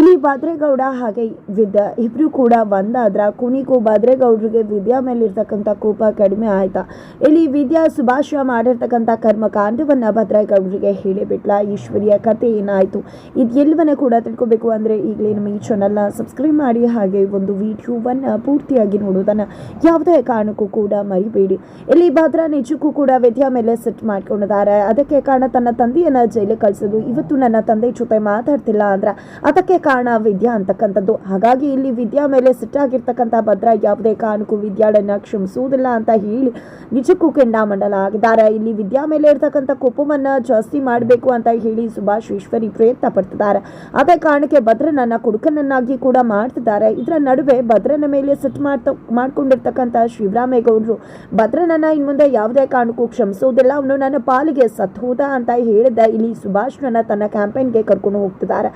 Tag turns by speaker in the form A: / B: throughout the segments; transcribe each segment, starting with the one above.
A: ಇಲ್ಲಿ ಭದ್ರೇಗೌಡ ಹಾಗೆ ವಿದ್ಯಾ ಇಬ್ಬರು ಕೂಡ ಒಂದಾದ್ರ. ಕುಣಿಗೂ ಭದ್ರೇಗೌಡರಿಗೆ ವಿದ್ಯಾ ಮೇಲಿರ್ತಕ್ಕಂಥ ಕೋಪ ಕಡಿಮೆ ಆಯ್ತಾ? ಇಲ್ಲಿ ವಿದ್ಯಾ ಸುಭಾಷ ಮಾಡಿರ್ತಕ್ಕಂಥ ಕರ್ಮಕಾಂಡವನ್ನು ಭದ್ರೇಗೌಡರಿಗೆ ಹೇಳಿಬಿಟ್ಲ ಈಶ್ವರಿಯ ಕತೆ ಏನಾಯಿತು? ಇದು ಎಲ್ಲವನ್ನ ಕೂಡ ತಿಳ್ಕೊಬೇಕು ಅಂದರೆ ಈಗಲೇ ನಮ್ಮ ಈ ಚಾನಲ್ನ ಸಬ್ಸ್ಕ್ರೈಬ್ ಮಾಡಿ ಹಾಗೆ ಒಂದು ವಿಡಿಯೋವನ್ನು ಪೂರ್ತಿಯಾಗಿ ನೋಡೋದನ್ನು ಯಾವುದೇ ಕಾರಣಕ್ಕೂ ಕೂಡ ಮರಿಬೇಡಿ. ಇಲ್ಲಿ ಭದ್ರಾ ನಿಜಕ್ಕೂ ಕೂಡ ವಿದ್ಯಾ ಮೇಲೆ ಸೆಟ್ ಮಾಡ್ಕೊಂಡಿದ್ದಾರೆ. ಅದಕ್ಕೆ ಕಾರಣ ತನ್ನ ತಂದೆಯನ್ನ ಜೈಲಿಗೆ ಕಳಿಸೋದು ಇವತ್ತು ನನ್ನ ತಂದೆ ಜೊತೆ ಮಾತಾಡ್ತಿಲ್ಲ ಅಂದ್ರೆ ಅದಕ್ಕೆ ಕಾರಣ ವಿದ್ಯಾ ಅಂತಕ್ಕಂಥದ್ದು. ಹಾಗಾಗಿ ಇಲ್ಲಿ ವಿದ್ಯಾ ಮೇಲೆ ಸಿಟ್ಟಾಗಿರ್ತಕ್ಕಂಥ ಭದ್ರ ಯಾವುದೇ ಕಾರಣಕ್ಕೂ ವಿದ್ಯಾಳನ್ನ ಕ್ಷಮಿಸುವುದಿಲ್ಲ ಅಂತ ಹೇಳಿ ನಿಜಕ್ಕೂ ಕೆಂಡಾಮಂಡಲ ಆಗಿದ್ದಾರೆ ಇಲ್ಲಿ ವಿದ್ಯಾ ಮೇಲೆ ಇರ್ತಕ್ಕಂಥ ಕೋಪವನ್ನು ಜಾಸ್ತಿ ಮಾಡಬೇಕು ಅಂತ ಹೇಳಿ ಸುಭಾಷ್ ಈಶ್ವರಿ ಪ್ರಯತ್ನ ಪಡ್ತಿದ್ದಾರೆ. ಅದೇ ಕಾರಣಕ್ಕೆ ಭದ್ರನನ್ನ ಕುಡುಕನನ್ನಾಗಿ ಕೂಡ ಮಾಡ್ತಿದ್ದಾರೆ. ಇದರ ನಡುವೆ ಭದ್ರನ ಮೇಲೆ ಸಿಟ್ ಮಾಡ್ತ, ಮಾಡ್ಕೊಂಡಿರ್ತಕ್ಕಂಥ ಶಿವರಾಮೇಗೌಡರು, ಭದ್ರನನ್ನ ಇನ್ ಮುಂದೆ ಯಾವುದೇ ಕಾರಣಕ್ಕೂ ಕ್ಷಮಿಸುವುದಿಲ್ಲ, ಅವನು ನನ್ನ ಪಾಲಿಗೆ ಸತ್ ಅಂತ ಹೇಳಿದ ಇಲ್ಲಿ ಸುಭಾಷ್ನನ್ನ ತನ್ನ ಕ್ಯಾಂಪೇನ್ಗೆ ಕರ್ಕೊಂಡು ಹೋಗ್ತಿದ್ದಾರೆ.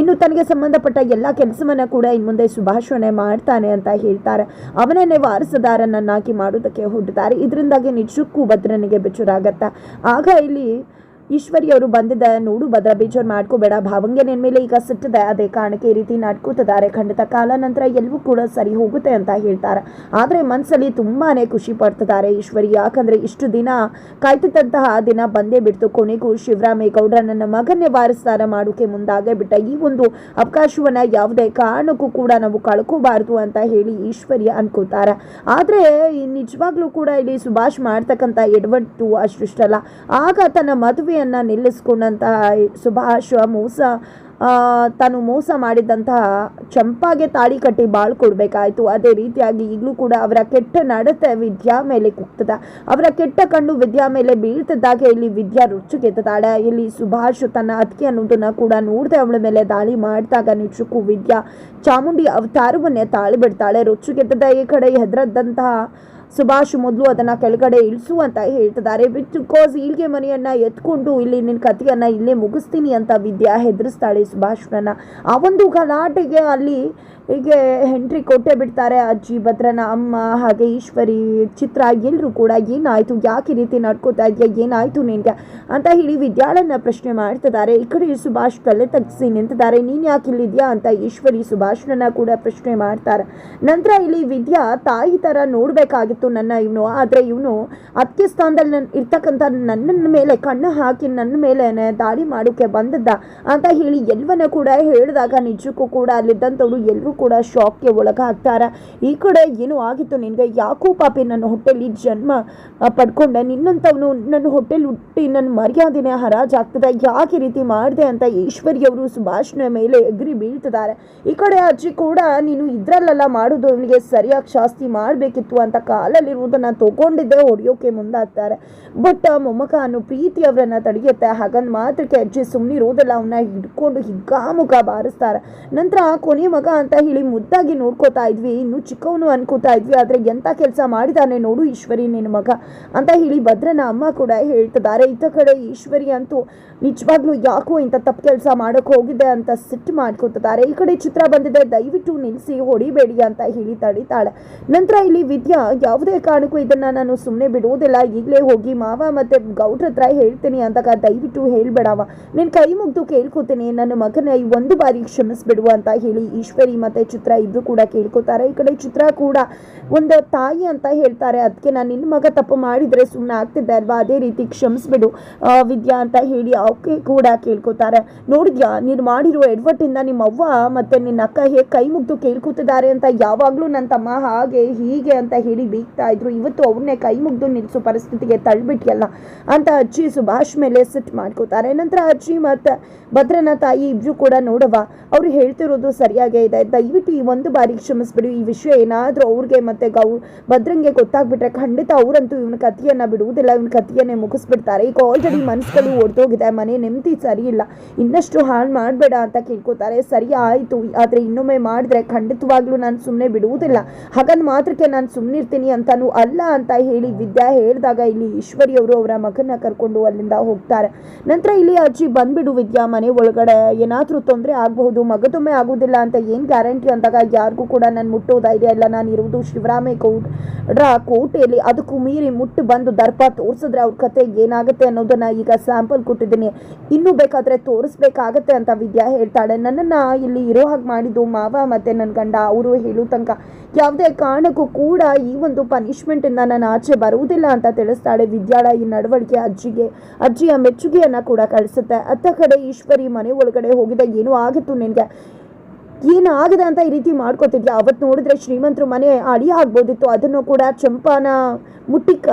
A: ಇನ್ನು ತನಗೆ ಸಂಬಂಧಪಟ್ಟ ಎಲ್ಲ ಕೆಲಸವನ್ನ ಕೂಡ ಇನ್ ಮುಂದೆ ಸುಭಾಷಣೆ ಮಾಡ್ತಾನೆ ಅಂತ ಹೇಳ್ತಾರೆ. ಅವನನ್ನೇ ವಾರಸುದಾರನನ್ನಾಗಿ ಮಾಡೋದಕ್ಕೆ ಹೊರಟಿದ್ದಾರೆ ಇದರಿಂದಾಗಿ ನಿಜಕ್ಕೂ ಭದ್ರನಿಗೆ ಬೆಚ್ಚುರಾಗತ್ತ ಆಗ ಇಲ್ಲಿ ಈಶ್ವರಿ ಅವರು ಬಂದಿದ್ದ ನೋಡು ಭದ್ರ ಬೇಜಾರು ಮಾಡ್ಕೋಬೇಡ. ಭಾವಂಗೆ ನಿನ್ ಮೇಲೆ ಈಗ ಸಿಟ್ಟಿದೆ. ಅದೇ ಕಾರಣಕ್ಕೆ ಈ ರೀತಿ ನಡ್ಕೋತಿದ್ದಾರೆ. ಖಂಡಿತ ಕಾಲ ನಂತರ ಎಲ್ಲವೂ ಕೂಡ ಸರಿ ಹೋಗುತ್ತೆ ಅಂತ ಹೇಳ್ತಾರೆ. ಆದರೆ ಮನಸ್ಸಲ್ಲಿ ತುಂಬಾನೇ ಖುಷಿ ಪಡ್ತಿದ್ದಾರೆ ಈಶ್ವರಿ. ಯಾಕಂದ್ರೆ ಇಷ್ಟು ದಿನ ಕಾಯ್ತಿದ್ದಂತಹ ದಿನ ಬಂದೇ ಬಿಡ್ತು. ಕೊನೆಗೂ ಶಿವರಾಮೇಗೌಡ್ರ ನನ್ನ ಮಗನ್ನೇ ವಾರಸ್ತಾರ ಮಾಡೋಕೆ ಮುಂದಾಗೇ ಬಿಟ್ಟ ಈ ಒಂದು ಅವಕಾಶವನ್ನ ಯಾವುದೇ ಕಾರಣಕ್ಕೂ ಕೂಡ ನಾವು ಕಳ್ಕೋಬಾರ್ದು ಅಂತ ಹೇಳಿ ಈಶ್ವರಿ ಅನ್ಕೋತಾರೆ. ಆದ್ರೆ ನಿಜವಾಗ್ಲೂ ಕೂಡ ಇಲ್ಲಿ ಸುಭಾಷ್ ಮಾಡ್ತಕ್ಕಂಥ ಎಡವಟ್ಟು ಅಷ್ಟಿಷ್ಟಲ್ಲ. ಆಗ ತನ್ನ ಮದುವೆಯನ್ನ ನಿಲ್ಲಿಸ್ಕೊಂಡಂತಹ ಸುಭಾಷ ಮೋಸ ತಾನು ಮೋಸ ಮಾಡಿದಂತಹ ಚಂಪಾಗೆ ತಾಳಿ ಕಟ್ಟಿ ಬಾಳ್ ಕೊಡ್ಬೇಕಾಯ್ತು. ಅದೇ ರೀತಿಯಾಗಿ ಈಗಲೂ ಕೂಡ ಅವರ ಕೆಟ್ಟ ನಡತೆ ವಿದ್ಯಾ ಮೇಲೆ ಕುಗ್ತದ. ಅವರ ಕೆಟ್ಟ ಕಣ್ಣು ವಿದ್ಯಾ ಮೇಲೆ ಬೀಳ್ತಿದ್ದಾಗ ಇಲ್ಲಿ ವಿದ್ಯಾ ರುಚಿಗೆದ್ದಾಳೆ ಇಲ್ಲಿ ಸುಭಾಷ್ ತನ್ನ ಅತ್ತಿಗೆ ಅನ್ನೋದನ್ನ ಕೂಡ ನೋಡದೆ ಅವಳ ಮೇಲೆ ದಾಳಿ ಮಾಡಿದಾಗ ನಿಜಕ್ಕೂ ವಿದ್ಯಾ ಚಾಮುಂಡಿ ಅವತಾರವನ್ನೇ ತಾಳಿ ಬಿಡ್ತಾಳೆ ರುಚಿಗೆದ್ದದ ಈ ಕಡೆ ಹೆದರದಂತಹ ಸುಭಾಷ್ ಮೊದಲು ಅದನ್ನ ಕೆಳಗಡೆ ಇಳಿಸು ಅಂತ ಹೇಳ್ತಿದ್ದಾರೆ ಬಿಕಾಸ್ ಇಲ್ಲಿಗೆ ಮನೆಯನ್ನ ಎತ್ಕೊಂಡು ಇಲ್ಲಿ ನಿನ್ನ ಕಥೆಯನ್ನು ಇಲ್ಲೇ ಮುಗಿಸ್ತೀನಿ ಅಂತ ವಿದ್ಯಾ ಹೆದರಿಸ್ತಾಳೆ ಸುಭಾಷ್ನನ್ನ ಆ ಒಂದು ಗಲಾಟೆಗೆ ಅಲ್ಲಿ ಹೀಗೆ ಹೆಂಟ್ರಿ ಕೊಟ್ಟೆ ಬಿಡ್ತಾರೆ ಅಜ್ಜಿ ಭದ್ರನ ಅಮ್ಮ ಹಾಗೆ ಈಶ್ವರಿ ಚಿತ್ರ ಎಲ್ಲರೂ ಕೂಡ ಏನಾಯ್ತು? ಯಾಕೆ ರೀತಿ ನಡ್ಕೋತಾ ಇದೆಯಾ? ಏನಾಯ್ತು ನಿನ್ಗೆ? ಅಂತ ಹೇಳಿ ವಿದ್ಯಾಳನ್ನ ಪ್ರಶ್ನೆ ಮಾಡ್ತಿದ್ದಾರೆ. ಈ ಕಡೆ ಸುಭಾಷ್ ತಲೆ ತಗ್ಸಿ ನಿಂತಿದ್ದಾರೆ. ನೀನ್ ಯಾಕೆ ಇಲ್ಲಿದ್ಯಾ ಅಂತ ಈಶ್ವರಿ ಸುಭಾಷ್ನನ್ನ ಕೂಡ ಪ್ರಶ್ನೆ ಮಾಡ್ತಾರೆ. ನಂತರ ಇಲ್ಲಿ ವಿದ್ಯಾ ತಾಯಿ ತರ ನೋಡ್ಬೇಕಾಗಿತ್ತು. ನನ್ನ ಇವನು. ಆದರೆ ಇವನು ಅತ್ತೆ ಸ್ಥಾನದಲ್ಲಿ ನನ್ನ ಇರ್ತಕ್ಕಂಥ ನನ್ನ ಮೇಲೆ, ಕಣ್ಣು ಹಾಕಿ ನನ್ನ ಮೇಲೆ ದಾಳಿ ಮಾಡೋಕ್ಕೆ ಬಂದದ್ದ ಅಂತ ಹೇಳಿ ಎಲ್ಲವನ್ನ ಕೂಡ ಹೇಳಿದಾಗ ನಿಜಕ್ಕೂ ಕೂಡ ಅಲ್ಲಿದ್ದಂಥವ್ರು ಎಲ್ಲರೂ ಕೂಡ ಶಾಕ್ಗೆ ಒಳಗಾಗ್ತಾರೆ. ಈ ಕಡೆ ಏನು ಆಗಿತ್ತು ನಿನಗೆ. ಯಾಕೋ ಪಾಪಿ ನನ್ನ ಹೊಟ್ಟೆಲಿ ಜನ್ಮ ಪಡ್ಕೊಂಡೆ. ನಿನ್ನಂಥವ್ನು ನನ್ನ ಹೊಟ್ಟೆಲಿ ಹುಟ್ಟಿ ನನ್ನ ಮರ್ಯಾದೆನೇ ಹರಾಜಾಗ್ತದೆ. ಯಾಕೆ ರೀತಿ ಮಾಡಿದೆ ಅಂತ ಈಶ್ವರಿಯವರು ಸುಭಾಷ್ನ ಮೇಲೆ ಎಗ್ರಿ ಬೀಳ್ತಿದ್ದಾರೆ. ಈ ಕಡೆ ಅಜ್ಜಿ ಕೂಡ, ನೀನು ಇದ್ರಲ್ಲೆಲ್ಲ ಮಾಡೋದು ಅವನಿಗೆ ಸರಿಯಾಗಿ ಶಾಸ್ತಿ ಮಾಡಬೇಕಿತ್ತು ಅಂತ ಕಾಲಲ್ಲಿರುವುದನ್ನ ತಗೊಂಡಿದ್ದೆ ಹೊಡೆಯೋಕೆ ಮುಂದಾಗ್ತಾರೆ. ಬಟ್ ಮೊಮ್ಮಕ ಪ್ರೀತಿ ಅವರನ್ನು ತಡೆಯುತ್ತೆ. ಹಾಗಂದ್ ಮಾತ್ರಕ್ಕೆ ಅಜ್ಜಿ ಸುಮ್ಮನಿರೋದಿಲ್ಲ ಅವನ್ನ ಹಿಡ್ಕೊಂಡು ಹಿಗ್ಗಾಮುಖ ಬಾರಿಸ್ತಾರೆ. ನಂತರ ಕೊನೆ ಮಗ ಅಂತ ಹೇಳಿ ಮುದ್ದಾಗಿ ನೋಡ್ಕೋತಾ ಇದ್ವಿ. ಇನ್ನು ಚಿಕ್ಕವನು ಅನ್ಕೋತಾ ಇದ್ವಿ. ಆದ್ರೆ ಎಂತ ಕೆಲಸ ಮಾಡಿದಾನೆ ನೋಡು ಈಶ್ವರಿ ನಿನ್ನ ಮಗ ಅಂತ ಹೇಳಿ ಭದ್ರನ ಅಮ್ಮ ಕೂಡ ಹೇಳ್ತಿದ್ದಾರೆ. ಇತ್ತ ಕಡೆ ಈಶ್ವರಿ ಅಂತೂ ನಿಜವಾಗ್ಲೂ ಯಾಕೋ ಇಂಥ ತಪ್ಪು ಕೆಲಸ ಮಾಡಕ್ ಹೋಗಿದೆ ಅಂತ ಸಿಟ್ಟು ಮಾಡ್ಕೋತಿದ್ದಾರೆ. ಈ ಕಡೆ ಚಿತ್ರ ಬಂದಿದೆ. ದಯವಿಟ್ಟು ನಿಲ್ಲಿಸಿ ಹೊಡಿಬೇಡಿ ಅಂತ ಹೇಳಿ ತಡಿತಾಳೆ. ನಂತರ ಇಲ್ಲಿ ವಿದ್ಯಾ ಯಾವುದೇ ಕಾರಣಕ್ಕೂ ಇದನ್ನ ನಾನು ಸುಮ್ಮನೆ ಬಿಡುವುದಿಲ್ಲ. ಈಗಲೇ ಹೋಗಿ ಮಾವ ಮತ್ತೆ ಗೌಡ್ರ ಹತ್ರ ಹೇಳ್ತೀನಿ ಅಂದಾಗ ದಯವಿಟ್ಟು ಹೇಳ್ಬೇಡವ. ನಿನ್ನ ಕೈ ಮುಗ್ದು ಕೇಳ್ಕೊತೀನಿ. ನನ್ನ ಮಗನ ಈ ಒಂದು ಬಾರಿ ಕ್ಷಮಿಸ್ಬಿಡು ಅಂತ ಹೇಳಿ ಈಶ್ವರಿ ಮತ್ತೆ ಚಿತ್ರ ಇಬ್ಬರು ಕೂಡ ಕೇಳ್ಕೊತಾರೆ. ಈ ಕಡೆ ಚಿತ್ರ ಕೂಡ ಒಂದು ತಾಯಿ ಅಂತ ಹೇಳ್ತಾರೆ. ಅದಕ್ಕೆ ನಾನು ನಿನ್ನ ಮಗ ತಪ್ಪು ಮಾಡಿದ್ರೆ ಸುಮ್ಮನೆ ಆಗ್ತಿದ್ದೆ ಅಲ್ವಾ? ಅದೇ ರೀತಿ ಕ್ಷಮಿಸ್ಬಿಡು ವಿದ್ಯಾ ಅಂತ ಹೇಳಿ ಅವಕ್ಕೆ ಕೂಡ ಕೇಳ್ಕೊತಾರೆ. ನೋಡಿದ್ಯಾ? ನೀನು ಮಾಡಿರೋ ಎಡ್ವಟ್ಟಿಂದ ನಿಮ್ಮ ಅವ್ವ ಮತ್ತು ನಿನ್ನ ಅಕ್ಕ ಹೇಗೆ ಕೈ ಮುಗ್ದು ಕೇಳ್ಕೊತಿದ್ದಾರೆ ಅಂತ ಯಾವಾಗಲೂ ನನ್ನ ತಮ್ಮ ಹಾಗೆ ಹೀಗೆ ಅಂತ ಹೇಳಿ ಬೀಗ್ತಾ ಇದ್ರು. ಇವತ್ತು ಅವ್ರನ್ನೇ ಕೈ ಮುಗ್ದು ನಿಲ್ಲಿಸೋ ಪರಿಸ್ಥಿತಿಗೆ ತಳ್ಬಿಟ್ಯಲ್ಲ ಅಂತ ಅಜ್ಜಿ ಸುಭಾಷ್ ಮೇಲೆ ಸಿಟ್ ಮಾಡ್ಕೋತಾರೆ. ನಂತರ ಅಜ್ಜಿ ಮತ್ತೆ ಭದ್ರನ ತಾಯಿ ಇಬ್ರು ಕೂಡ ನೋಡವ ಅವ್ರು ಹೇಳ್ತಿರೋದು ಸರಿಯಾಗೇ ಇದೆ. ದಯವಿಟ್ಟು ಈ ಒಂದು ಬಾರಿ ಕ್ಷಮಿಸ್ಬಿಡು. ಈ ವಿಷಯ ಏನಾದರೂ ಅವ್ರಿಗೆ ಮತ್ತೆ ಗೌ ಭದ್ರಂಗೆ ಗೊತ್ತಾಗ್ಬಿಟ್ರೆ ಖಂಡಿತ ಅವರಂತೂ ಇವನ ಕಥೆಯನ್ನ ಬಿಡುವುದಿಲ್ಲ. ಇವನ ಕಥೆಯನ್ನೇ ಮುಗಿಸ್ಬಿಡ್ತಾರೆ. ಈಗ ಆಲ್ರೆಡಿ ಮನಸ್ಸುಗಳು ಹೊಡೆದೋಗಿದೆ ಮನೆ ನೆಮ್ಮದಿ ಸರಿ ಇಲ್ಲ. ಇನ್ನಷ್ಟು ಹಾಳು ಮಾಡಬೇಡ ಅಂತ ಕೇಳ್ಕೊತಾರೆ. ಸರಿ ಆಯಿತು. ಆದರೆ ಇನ್ನೊಮ್ಮೆ ಮಾಡಿದ್ರೆ ಖಂಡಿತವಾಗ್ಲೂ ನಾನು ಸುಮ್ಮನೆ ಬಿಡುವುದಿಲ್ಲ. ಹಾಗನ್ ಮಾತ್ರಕ್ಕೆ ನಾನು ಸುಮ್ಮನಿರ್ತೀನಿ ಅಂತಾನು ಅಲ್ಲ ಅಂತ ಹೇಳಿ ವಿದ್ಯಾ ಹೇಳಿದಾಗ ಇಲ್ಲಿ ಈಶ್ವರಿಯವರು ಅವರ ಮಗನ ಕರ್ಕೊಂಡು ಅಲ್ಲಿಂದ ಹೋಗ್ತಾರೆ. ನಂತರ ಇಲ್ಲಿ ಅಜ್ಜಿ ಬಂದ್ಬಿಡು ವಿದ್ಯಾ, ಮನೆ ಒಳಗಡೆ. ಏನಾದರೂ ತೊಂದರೆ ಆಗಬಹುದು, ಮಗದೊಮ್ಮೆ ಆಗೋದಿಲ್ಲ ಅಂತ ಏನು ಗ್ಯಾರಂಟಿ ಅಂದಾಗ ಯಾರಿಗೂ ಕೂಡ ನಾನು ಮುಟ್ಟೋ ಧೈರ್ಯ ಇಲ್ಲ. ನಾನು ಇರುವುದು ಶಿವರಾಮೇಗೌಡರ ಕೋಟೆಯಲ್ಲಿ. ಅದಕ್ಕೂ ಮೀರಿ ಮುಟ್ಟು ಬಂದು ದರ್ಪ ತೋರಿಸಿದ್ರೆ ಅವ್ರ ಕತೆ ಏನಾಗುತ್ತೆ ಅನ್ನೋದನ್ನ ಈಗ ಸ್ಯಾಂಪಲ್ ಕೊಟ್ಟಿದ್ದೀನಿ. ಇನ್ನೂ ಬೇಕಾದರೆ ತೋರಿಸ್ಬೇಕಾಗತ್ತೆ ಅಂತ ವಿದ್ಯಾ ಹೇಳ್ತಾಳೆ. ನನ್ನನ್ನು ಇಲ್ಲಿ ಇರೋ ಹಾಗೆ ಮಾಡಿದ್ದು ಮಾವ ಮತ್ತು ನನ್ನ ಗಂಡ. ಅವರು ಹೇಳೋ ತನಕ ಯಾವುದೇ ಕಾರಣಕ್ಕೂ ಕೂಡ ಈ ಒಂದು ಪನಿಷ್ಮೆಂಟಿಂದ ನಾನು ಆಚೆ ಬರುವುದಿಲ್ಲ ಅಂತ ತಿಳಿಸ್ತಾಳೆ ವಿದ್ಯಾಳ ಈ ನಡವಳಿಕೆ ಅಜ್ಜಿಗೆ. ಅಜ್ಜಿಯ ಮೆಚ್ಚುಗೆಯನ್ನ ಕೂಡ ಕಳಿಸುತ್ತೆ. ಅತ್ತ ಕಡೆ ಈಶ್ವರಿ ಮನೆ ಒಳಗಡೆ ಹೋಗಿದ ಏನು ಆಗಿತ್ತು ನಿನಗೆ? ಏನಾಗಿದೆ ಅಂತ ಈ ರೀತಿ ಮಾಡ್ಕೋತಿದ್ಯಾ ಅವತ್ತು ನೋಡಿದ್ರೆ ಶ್ರೀಮಂತರು ಮನೆ ಅಡಿ ಆಗ್ಬೋದಿತ್ತು. ಅದನ್ನು ಕೂಡ ಚಂಪಾನ ಮುಟ್ಟಿಕ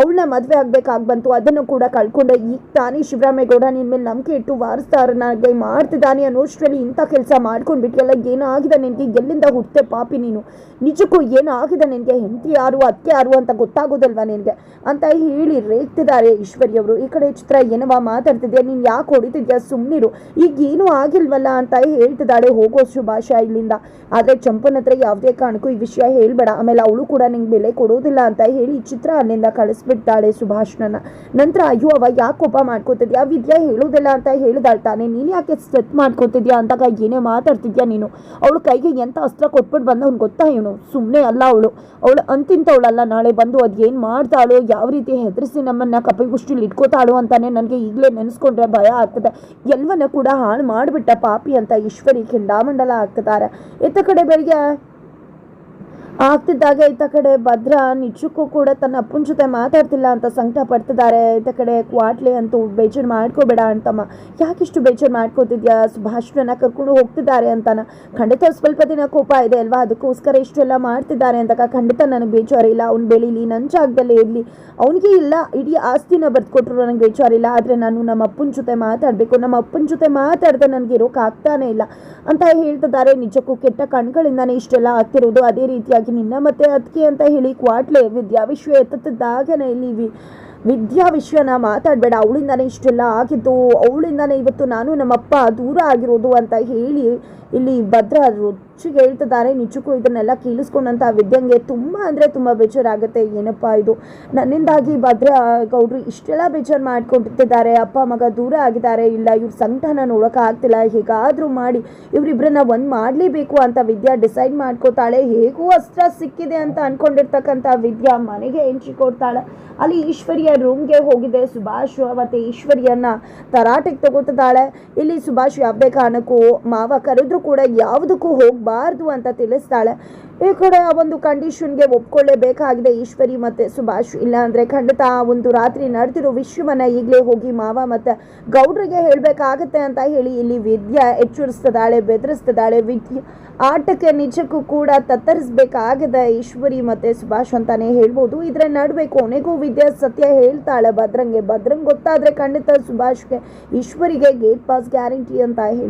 A: ಅವಳನ್ನ ಮದುವೆ ಆಗ್ಬೇಕಾಗಿ ಬಂತು ಅದನ್ನು ಕೂಡ ಕಳ್ಕೊಂಡೆ. ಈಗ ತಾನೇ ಶಿವರಾಮೇಗೌಡ ನಿನ್ನ ಮೇಲೆ ನಂಬಿಕೆ ಇಟ್ಟು ವಾರಿಸ್ತಾರನಾಗಿ ಮಾಡ್ತಿದ್ದಾನೆ ಅನ್ನೋಷ್ಟರಲ್ಲಿ ಇಂಥ ಕೆಲಸ ಮಾಡ್ಕೊಂಡ್ಬಿಟ್ಟಿಯಲ್ಲ ಏನಾಗಿದೆ ನಿನಗೆ? ಎಲ್ಲಿಂದ ಹುಟ್ಟೆ ಪಾಪಿ ನೀನು? ನಿಜಕ್ಕೂ ಏನಾಗಿದೆ ನಿನಗೆ? ಹೆಂಡತಿ ಯಾರು, ಅತ್ತೆ ಯಾರು ಅಂತ ಗೊತ್ತಾಗೋದಲ್ವಾ ನಿನಗೆ? ಅಂತ ಹೇಳಿ ರೇಗ್ತಿದ್ದಾರೆ ಈಶ್ವರಿಯವರು. ಈ ಕಡೆ ಚಿತ್ರ ಏನವ ಮಾತಾಡ್ತಿದ್ಯಾ? ನೀನು ಯಾಕೆ ಹೊಡಿತಿದ್ಯಾ? ಸುಮ್ಮನಿರು ಈಗ ಏನೂ ಆಗಿಲ್ವಲ್ಲ ಅಂತ ಹೇಳ್ತಿದ್ದಾಳೆ ಹೋಗೋ ಶುಭಾಶ ಇಲ್ಲಿಂದ. ಆದರೆ ಚಂಪನ ಹತ್ರ ಯಾವುದೇ ಕಾರಣಕ್ಕೂ ಈ ವಿಷಯ ಹೇಳ್ಬೇಡ. ಆಮೇಲೆ ಅವಳು ಕೂಡ ನಿಂಗೆ ಬೆಲೆ ಕೊಡೋದಿಲ್ಲ ಅಂತ ಹೇಳಿ ಚಿತ್ರ ಅಲ್ಲಿಂದ ಕಳಿಸ್ಬಿಡ್ತಾಳೆ ಸುಭಾಷ್ನನ್ನ. ನಂತರ ಅಯ್ಯೋ, ಅವ ಯಾಕೆ ಕೋಪ ಮಾಡ್ಕೋತಿದ್ಯಾ? ವಿದ್ಯಾ ಹೇಳೋದಿಲ್ಲ ಅಂತ ಹೇಳಿದಾಳ್ ತಾನೆ. ನೀನು ಯಾಕೆ ಸೆಟ್ ಮಾಡ್ಕೋತಿದ್ಯಾ? ಅಂದಾಗ ಏನೇ ಮಾತಾಡ್ತಿದ್ಯಾ ನೀನು? ಅವಳು ಕೈಗೆ ಎಂಥ ಅಸ್ತ್ರ ಕೊಟ್ಬಿಟ್ಟು ಬಂದವ್ನು ಗೊತ್ತಾ ಇವನು? ಸುಮ್ಮನೆ ಅಲ್ಲ ಅವಳು. ಅವಳು ಅಂತಿಂತವಳಲ್ಲ. ನಾಳೆ ಬಂದು ಅದೇನು ಮಾಡ್ತಾಳೋ, ಯಾವ ರೀತಿ ಹೆದರಿಸಿ ನಮ್ಮನ್ನ ಕಪಿಗುಷ್ಟಿಲಿ ಇಟ್ಕೋತಾಳು ಅಂತಾನೆ ನನಗೆ ಈಗಲೇ ನೆನೆಸ್ಕೊಂಡ್ರೆ ಭಯ ಆಗ್ತದೆ. ಎಲ್ಲವನ್ನ ಕೂಡ ಹಾಳು ಮಾಡಿಬಿಟ್ಟ ಪಾಪಿ ಅಂತ ಈಶ್ವರಿ ಕೆಂಡಾಮಂಡಲ ಆಗ್ತಿದ್ದಾರೆ ಇತ್ತ ಕಡೆ ಬೆಳಿಗ್ಗೆ ಆಗ್ತಿದ್ದಾಗ, ಇತ್ತ ಕಡೆ ಭದ್ರ ನಿಜಕ್ಕೂ ಕೂಡ ತನ್ನ ಅಪ್ಪನ ಜೊತೆ ಮಾತಾಡ್ತಿಲ್ಲ ಅಂತ ಸಂಕಟ ಪಡ್ತಿದ್ದಾರೆ. ಇತ್ತ ಕಡೆ ಕ್ವಾಟ್ಲೆ ಅಂತೂ ಬೇಜಾರು ಮಾಡ್ಕೋಬೇಡ ಅಂತಮ್ಮ. ಯಾಕಿಷ್ಟು ಬೇಜಾರು ಮಾಡ್ಕೋತಿದ್ಯಾ? ಸುಭಾಷ್ರನ್ನ ಕರ್ಕೊಂಡು ಹೋಗ್ತಿದ್ದಾರೆ ಅಂತಾನ. ಖಂಡಿತ ಸ್ವಲ್ಪ ದಿನ ಕೋಪ ಇದೆ ಅಲ್ವಾ? ಅದಕ್ಕೋಸ್ಕರ ಇಷ್ಟೆಲ್ಲ ಮಾಡ್ತಿದ್ದಾರೆ ಅಂತಕ ಖಂಡಿತ ನನಗೆ ಬೇಜಾರಿಲ್ಲ ಅವ್ನು ಬೆಳೀಲಿ ನನ್ನ ಜಾಗದಲ್ಲೇ ಇರಲಿ. ಅವನಿಗೆ ಇಲ್ಲ, ಇಡೀ ಆಸ್ತಿನ ಬರೆದುಕೊಟ್ರು ನನಗೆ ಬೇಜಾರಿಲ್ಲ ಆದರೆ ನಾನು ನಮ್ಮ ಅಪ್ಪನ ಜೊತೆ ಮಾತಾಡಬೇಕು. ನಮ್ಮ ಅಪ್ಪನ ಜೊತೆ ಮಾತಾಡದೆ ನನಗೆ ಇರೋಕ್ಕಾಗ್ತಾನೇ ಇಲ್ಲ. ಅಂತ ಹೇಳ್ತಿದ್ದಾರೆ. ನಿಜಕ್ಕೂ ಕೆಟ್ಟ ಕಣ್ಗಳಿಂದಾನೇ ಇಷ್ಟೆಲ್ಲ ಆಗ್ತಿರೋದು. ಅದೇ ರೀತಿಯಾಗಿ ನಿನ್ನ ಮತ್ತೆ ಅದಕ್ಕೆ ಅಂತ ಹೇಳಿ ಕ್ವಾಟ್ಲೆ ವಿದ್ಯಾವಿಶ್ವ ಎತ್ತಿದ್ದಾಗನೇ ಇಲ್ಲಿ ವಿದ್ಯಾ ವಿಷಯನ ಮಾತಾಡಬೇಡ, ಅವಳಿಂದಾನೇ ಇಷ್ಟೆಲ್ಲ ಆಗಿದ್ದು, ಅವಳಿಂದಾನೇ ಇವತ್ತು ನಾನು ನಮ್ಮಪ್ಪ ದೂರ ಆಗಿರೋದು ಅಂತ ಹೇಳಿ ಇಲ್ಲಿ ಭದ್ರ ರುಚಿಗೆ ಹೇಳ್ತಿದ್ದಾರೆ. ನಿಜಕ್ಕೂ ಇದನ್ನೆಲ್ಲ ಕೇಳಿಸ್ಕೊಂಡಂತ ವಿದ್ಯಂಗೆ ತುಂಬ ಅಂದರೆ ತುಂಬ ಬೇಜಾರಾಗುತ್ತೆ. ಏನಪ್ಪ ಇದು? ನನ್ನಿಂದಾಗಿ ಭದ್ರ ಗೌಡ್ರು ಇಷ್ಟೆಲ್ಲ ಬೇಜಾರು ಮಾಡ್ಕೊಂಡಿರ್ತಿದ್ದಾರೆ ಅಪ್ಪ, ಮಗ ದೂರ ಆಗಿದ್ದಾರೆ. ಇಲ್ಲ, ಇವ್ರ ಸಂಕಟನ ನೋಡೋಕ್ಕಾಗ್ತಿಲ್ಲ ಹೇಗಾದರೂ ಮಾಡಿ ಇವರಿಬ್ಬರನ್ನ ಒಂದು ಮಾಡಲೇಬೇಕು ಅಂತ ವಿದ್ಯಾ ಡಿಸೈಡ್ ಮಾಡ್ಕೋತಾಳೆ. ಹೇಗೂ ಅಸ್ತ್ರ ಸಿಕ್ಕಿದೆ ಅಂತ ಅನ್ಕೊಂಡಿರ್ತಕ್ಕಂಥ ವಿದ್ಯಾ ಮನೆಗೆ ಎಂಟ್ರಿ ಕೊಡ್ತಾಳೆ. ಅಲ್ಲಿ ಈಶ್ವರಿಯ ರೂಮ್ಗೆ ಹೋಗಿದೆ. ಸುಭಾಷ್ ಮತ್ತೆ ಈಶ್ವರಿಯನ್ನ ತರಾಟೆಗೆ ತಗೋತಿದ್ದಾಳೆ. ಇಲ್ಲಿ ಸುಭಾಷ್ ಯಾವುದೇ ಕಾರಣಕ್ಕೂ ಮಾವ ಕರೆದ್ರು ಕೂಡ ಯಾವುದಕ್ಕೂ ಹೋಗಬಾರ್ದು ಅಂತ ತಿಳಿಸ್ತಾಳೆ. ಈ ಕಡೆ ಆ ಒಂದು ಕಂಡೀಷನ್ಗೆ ಒಪ್ಕೊಳ್ಳೇಬೇಕಾಗಿದೆ ಈಶ್ವರಿ ಮತ್ತೆ ಸುಭಾಷ್. ಇಲ್ಲ ಅಂದ್ರೆ ಖಂಡಿತ ಆ ಒಂದು ರಾತ್ರಿ ನಡೆದಿರೋ ವಿಷಯವನ್ನ ಈಗಲೇ ಹೋಗಿ ಮಾವ ಮತ್ತೆ ಗೌಡ್ರಿಗೆ ಹೇಳಬೇಕಾಗತ್ತೆ ಅಂತ ಹೇಳಿ ಇಲ್ಲಿ ವಿದ್ಯಾ ಎಚ್ಚರಿಸ್ತದಾಳೆ ಬೆದರಿಸ್ತದಾಳೆ ವಿದ್ಯೆ ಆಟಕ್ಕೆ ನಿಜಕ್ಕೂ ಕೂಡ ತತ್ತರಿಸಬೇಕಾಗಿದೆ ಈಶ್ವರಿ ಮತ್ತೆ ಸುಭಾಷ್ ಅಂತಾನೆ ಹೇಳ್ಬೋದು. ಇದ್ರೆ ನಡುವೆ ಕೊನೆಗೂ ವಿದ್ಯಾ ಸತ್ಯ ಹೇಳ್ತಾಳೆ ಭದ್ರಂಗೆ. ಭದ್ರಂಗ್ ಗೊತ್ತಾದ್ರೆ ಖಂಡಿತ ಸುಭಾಷ್ಗೆ ಈಶ್ವರಿಗೆ ಗೇಟ್ ಪಾಸ್ ಗ್ಯಾರಂಟಿ ಅಂತ ಹೇಳಿ